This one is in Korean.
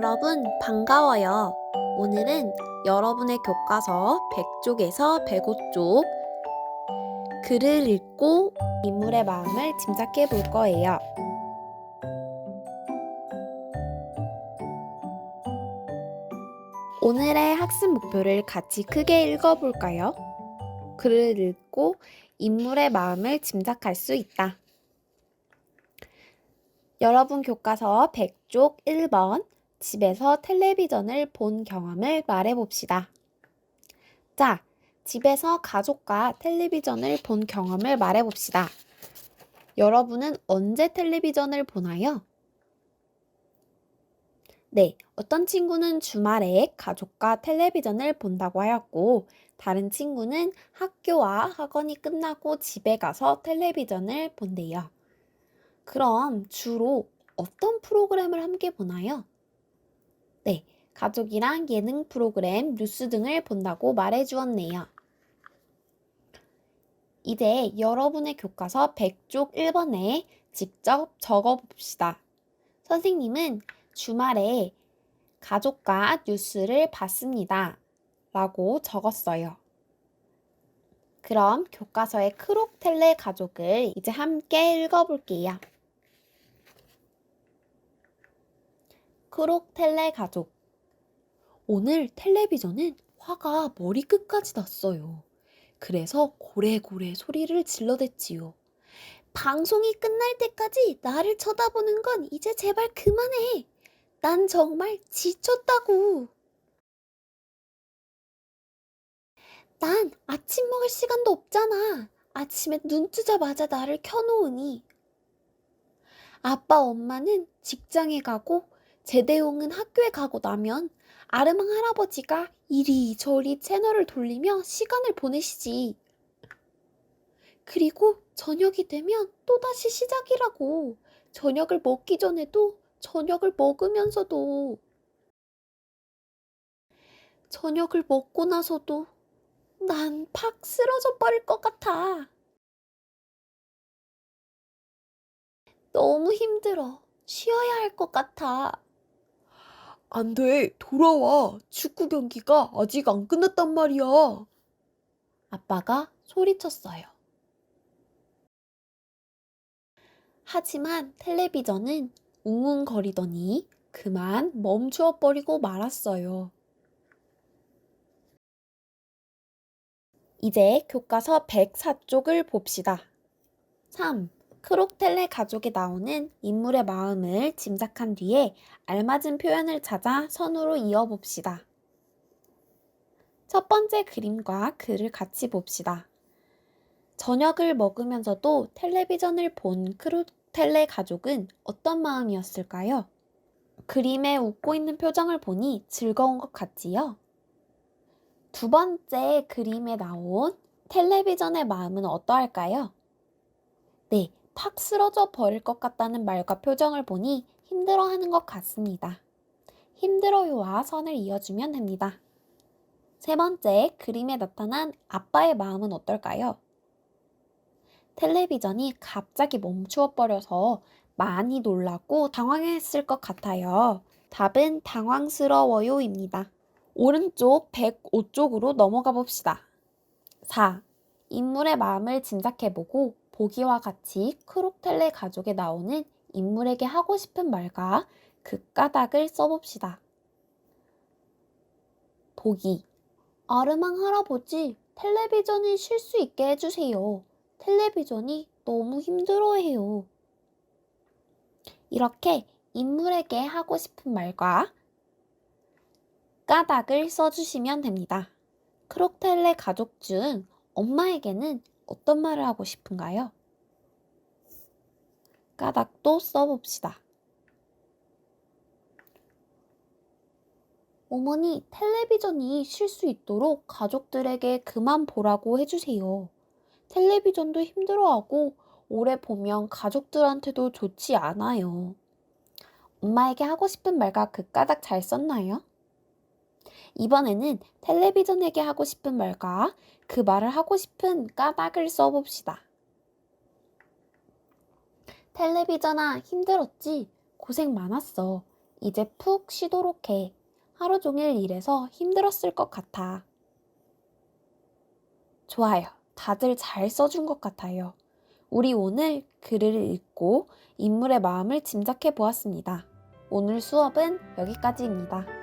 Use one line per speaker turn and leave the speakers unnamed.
여러분, 반가워요. 오늘은 여러분의 교과서 100쪽에서 105쪽 글을 읽고 인물의 마음을 짐작해 볼 거예요. 오늘의 학습 목표를 같이 크게 읽어 볼까요? 글을 읽고 인물의 마음을 짐작할 수 있다. 여러분 교과서 100쪽 1번 집에서 텔레비전을 본 경험을 말해봅시다. 자, 집에서 가족과 텔레비전을 본 경험을 말해봅시다. 여러분은 언제 텔레비전을 보나요? 네, 어떤 친구는 주말에 가족과 텔레비전을 본다고 하였고, 다른 친구는 학교와 학원이 끝나고 집에 가서 텔레비전을 본대요. 그럼 주로 어떤 프로그램을 함께 보나요? 네, 가족이랑 예능 프로그램, 뉴스 등을 본다고 말해 주었네요. 이제 여러분의 교과서 100쪽 1번에 직접 적어 봅시다. 선생님은 주말에 가족과 뉴스를 봤습니다. 라고 적었어요. 그럼 교과서의 크록텔레 가족을 이제 함께 읽어볼게요. 크록 텔레 가족. 오늘 텔레비전은 화가 머리끝까지 났어요. 그래서 고래고래 소리를 질러댔지요. 방송이 끝날 때까지 나를 쳐다보는 건 이제 제발 그만해. 난 정말 지쳤다고. 난 아침 먹을 시간도 없잖아. 아침에 눈 뜨자마자 나를 켜놓으니. 아빠, 엄마는 직장에 가고 제대용은 학교에 가고 나면 아르망 할아버지가 이리저리 채널을 돌리며 시간을 보내시지. 그리고 저녁이 되면 또다시 시작이라고. 저녁을 먹기 전에도 저녁을 먹으면서도 저녁을 먹고 나서도 난 팍 쓰러져 버릴 것 같아. 너무 힘들어. 쉬어야 할 것 같아.
안 돼, 돌아와. 축구 경기가 아직 안 끝났단 말이야.
아빠가 소리쳤어요. 하지만 텔레비전은 웅웅거리더니 그만 멈추어 버리고 말았어요. 이제 교과서 104쪽을 봅시다. 3. 크록텔레 가족에 나오는 인물의 마음을 짐작한 뒤에 알맞은 표현을 찾아 선으로 이어봅시다. 첫 번째 그림과 글을 같이 봅시다. 저녁을 먹으면서도 텔레비전을 본 크록텔레 가족은 어떤 마음이었을까요? 그림에 웃고 있는 표정을 보니 즐거운 것 같지요? 두 번째 그림에 나온 텔레비전의 마음은 어떠할까요? 네, 팍 쓰러져 버릴 것 같다는 말과 표정을 보니 힘들어하는 것 같습니다. 힘들어요와 선을 이어주면 됩니다. 세 번째 그림에 나타난 아빠의 마음은 어떨까요? 텔레비전이 갑자기 멈추어 버려서 많이 놀랐고 당황했을 것 같아요. 답은 당황스러워요입니다. 오른쪽 105쪽으로 넘어가 봅시다. 4. 인물의 마음을 짐작해보고 보기와 같이 크록텔레 가족에 나오는 인물에게 하고 싶은 말과 그 까닭을 써봅시다. 보기. 아르망 할아버지, 텔레비전을 쉴수 있게 해주세요. 텔레비전이 너무 힘들어해요. 이렇게 인물에게 하고 싶은 말과 까닭을 써주시면 됩니다. 크록텔레 가족 중 엄마에게는 어떤 말을 하고 싶은가요? 까닭도 써봅시다. 어머니, 텔레비전이 쉴 수 있도록 가족들에게 그만 보라고 해주세요. 텔레비전도 힘들어하고 오래 보면 가족들한테도 좋지 않아요. 엄마에게 하고 싶은 말과 그 까닭 잘 썼나요? 이번에는 텔레비전에게 하고 싶은 말과 그 말을 하고 싶은 까닭을 써봅시다. 텔레비전아, 힘들었지? 고생 많았어. 이제 푹 쉬도록 해. 하루 종일 일해서 힘들었을 것 같아. 좋아요. 다들 잘 써준 것 같아요. 우리 오늘 글을 읽고 인물의 마음을 짐작해 보았습니다. 오늘 수업은 여기까지입니다.